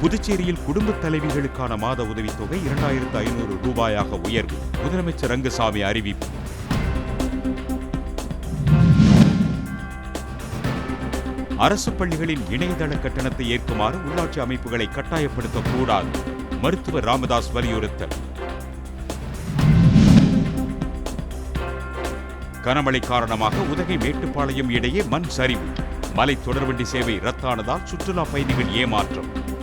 புதுச்சேரியில் குடும்ப தலைவிகளுக்கான மாத உதவித்தொகை இரண்டாயிரத்து ஐநூறு ரூபாயாக உயர்வு. முதலமைச்சர் ரங்கசாமி அறிவிப்பு. அரசு பள்ளிகளின் இணையதள கட்டணத்தை ஏற்குமாறு உள்ளாட்சி அமைப்புகளை கட்டாயப்படுத்தக்கூடாது. மருத்துவர் ராமதாஸ் வலியுறுத்தல். கனமழை காரணமாக உதகை மேட்டுப்பாளையம் இடையே மண் சரிவு. மலை தொடர்வண்டி சேவை ரத்தானதால் சுற்றுலா பயணிகள் ஏமாற்றம்.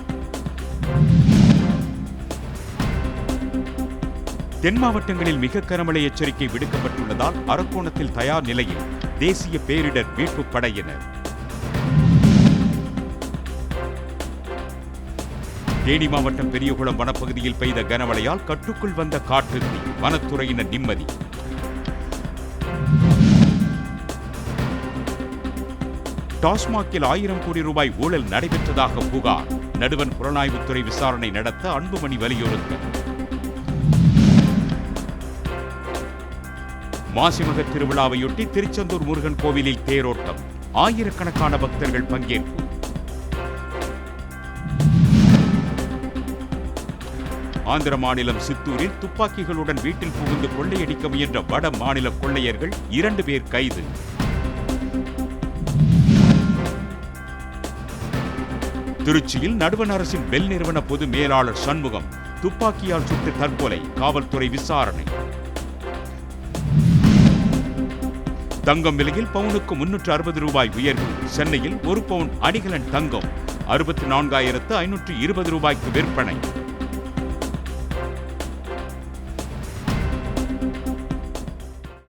தென் மாவட்டங்களில் மிக கனமழை எச்சரிக்கை விடுக்கப்பட்டுள்ளதால் அரக்கோணத்தில் தயார் நிலையில் தேசிய பேரிடர் மீட்பு படையினர். தேனி மாவட்டம் பெரியகுளம் வனப்பகுதியில் பெய்த கனமழையால் கட்டுக்குள் வந்த காற்று வனத்துறையினர் நிம்மதி. டாஸ்மாகில் ஆயிரம் கோடி ரூபாய் ஊழல் நடைபெற்றதாக புகார். நடுவன் புலனாய்வுத்துறை விசாரணை நடத்த அன்புமணி வலியுறுத்தல் மாசிமக திருவிழாவையொட்டி திருச்செந்தூர் முருகன் கோவிலில் தேரோட்டம். ஆயிரக்கணக்கான பக்தர்கள் பங்கேற்பு. ஆந்திர மாநிலம் சித்தூரில் துப்பாக்கிகளுடன் வீட்டில் புகுந்து கொள்ளையடிக்க முயன்ற வட மாநில கொள்ளையர்கள் இரண்டு பேர் கைது. திருச்சியில் நடுவண் அரசின் பெல் நிறுவன பொது மேலாளர் சண்முகம் துப்பாக்கியால் சுட்டு தற்கொலை காவல்துறை விசாரணை. தங்கம் விலையில் பவுனுக்கு முன்னூற்று அறுபது ரூபாய் உயர்வு. சென்னையில் ஒரு பவுன் அணிகலன் தங்கம் அறுபத்தி நான்காயிரத்து ஐநூற்று இருபது ரூபாய்க்கு விற்பனை.